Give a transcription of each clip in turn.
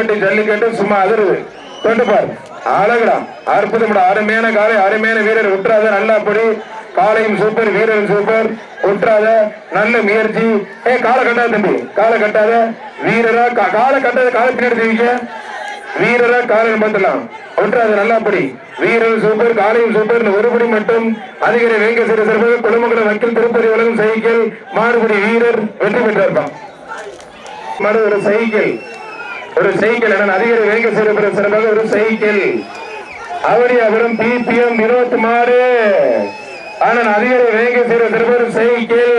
புதுப்பட்டி ஜல்லிக்கட்டு சும்மா அதிருது. கொண்டு பார். அழகுடா. அற்புதம் அருமையான காலை அருமையான வீரர். விட்டுறாத நல்லா படி. காலையும் சூப்பர் வீரரும் சூப்பர் விட்டுறாத நல்ல முயற்சி. ஏ காலை கட்டாத தம்பி. காலை கட்டாத வீரரா. காலை கட்டாத காலை பின்னாடி தெரிவிக்க. வீரரா காலை பார்த்துலாம் விட்டுறாத நல்லா படி. வீரர் சூப்பர் காலையும் சூப்பர் ஒருபடி மட்டும் அதிகாரி வேங்க சிறு சிறப்பு குடும்பங்களை வக்கீல் திருப்பதி உலகம் சைக்கிள் மாறுபடி வீரர் வெற்றி பெற்றிருப்பான் மாடு ஒரு சைக்கிள். ஒரு சைக்கிள் என அதிகாரி வேங்க சிறு சிறப்பாக ஒரு சைக்கிள். அவரியாபுரம் பிபிஎம் இருபத்தி மாறு ஆனால் அதிகாரி வேங்க சிறப்பு ஒரு சைக்கிள்.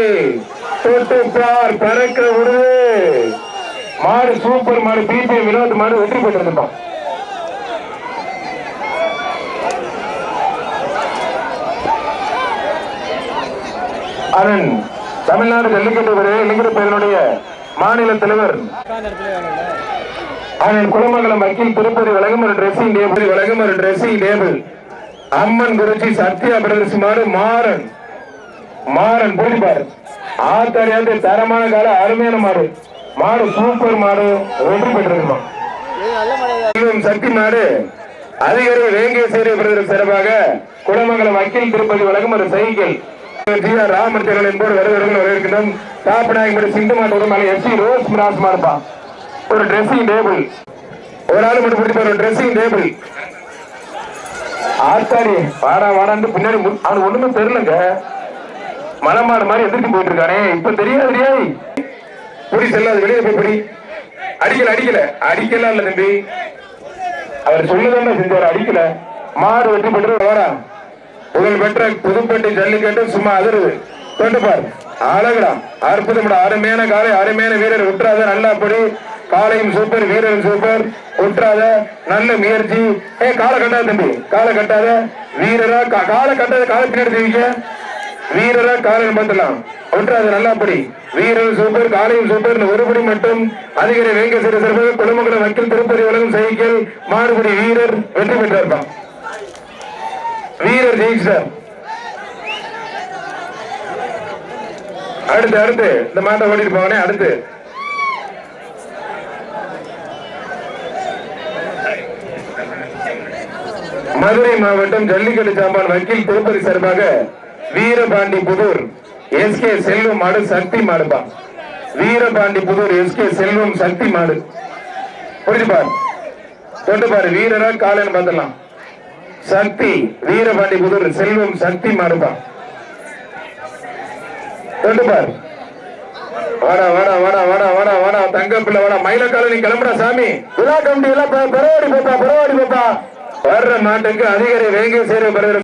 தொட்டு பார் பறக்க விடுது மாடு சூப்பர் மாடு பிபிஎம் இருபத்தி மாடு வெற்றி பெற்றிருந்தோம். அரண் தமிழ்நாடு ஜல்லிக்கட்டு வீரர் இளைஞர் பேரனுடைய மாநில தலைவர். அண்ணன் குலமங்கலம் வக்கீல் திருப்பதி வழங்கும் டிரெஸ்ஸிங் டேபிள் வழங்கும் டிரெஸ்ஸிங் டேபிள் அம்மன் குருஜி சத்யா பிரதர்ஸ் மாறு மாறன். மாறன் புரிப்பார் ஆத்தாரியாந்து தரமான கால அருமையான மாடு. மாடு சூப்பர் மாடு. வெற்றி பெற்றிருக்குமா? செல்வம் சக்தி மாடு. அதிகாரி வேங்கேஸ்வரி பிரதர் சிறப்பாக குடமங்கலம் வக்கீல் திருப்பதி வழங்கும் ஒரு சைக்கிள். ஜி ஆர் என்போர் வரவேற்கின்றோம். சிந்து மாட்டோட எஃப்சி ரோஸ் மிராஸ் ஒரு ட்ரெஸ்ஸிங் டேபிள் ஒரு ஆள் மட்டும் பிடிப்பார் ஒரு ட்ரெஸ்ஸிங் டேபிள் ஆத்தாடி வாடா வாடான்னு பின்னாடி அவனுக்கு ஒண்ணுமே தெரியலங்க. மனமாடு மாதிரி எதிர்த்து போயிட்டு இருக்கானே இப்ப தெரியாது புடி செல்லாது வெளியே போய் அடிக்கல அடிக்கல. இல்ல தம்பி. அவர் சொல்லதானே செஞ்சாரு அடிக்கல. மாடு வெற்றி பெற்று வாடா. புகழ் பெற்ற புதுப்பட்டி ஜல்லிக்கட்டு சும்மா அதிர்வு. கொண்டு பார். அழகுடா அற்புதம் அருமையான காலை அருமையான வீரர் விட்டுறாத நல்லா படி காலையும் சூப்பர் வீரரும் சூப்பர். விட்டுறாத நல்ல முயற்சி. ஏ கால கட்டாத தம்பி கால கட்டாத வீரரா கா- கட்டாத கால பின்னாடி தெரிவிக்க. வீரரா காலையில் பார்த்துலாம் ஒன்றாவது நல்லாப்படி வீரர் சூப்பர் காலையும் சூப்பர். ஒருபடி மட்டும் அதிகாரி வேங்க சிறு சிறப்பாக குடும்பங்களை வக்கீல் திருப்பதி உலகம் சைக்கிள் மாறுபடி வீரர் வெற்றி பெற்றிருப்பான் வீரர் ஜெயிச்சார் அடுத்து அடுத்து. இந்த மாட்டை ஓடிட்டு போவானே அடுத்து. மதுரை மாவட்டம் ஜல்லிக்கட்டு சாம்பான் வக்கீல் திருப்பதி சார்பாக வீரபாண்டி புதூர் எஸ் கே செல்வம் மாடு சக்தி மாடுப்பா. வீரபாண்டி புதூர் எஸ் கே செல்வம் சக்தி மாடு. புரிஞ்சு தொட்டுப்பாரு. பாரு வீரரா காலையில் பார்த்துடலாம். சக்தி வீரபாண்டி புதூர் செல்வம் சக்தி தொட்டு பாரு. வாடா வாடா வாடா வாடா வாடா வாடா தங்க பிள்ளை வாடா. மயிலக்கால நீ கிளம்புடா சாமி. விழா கமிட்டி எல்லாம் பெ- பெறவாடி போப்பா பெறவாடி போப்பா. வர்ற நாட்டுக்கு அதிகாரி வேங்க சேர பெறுகிற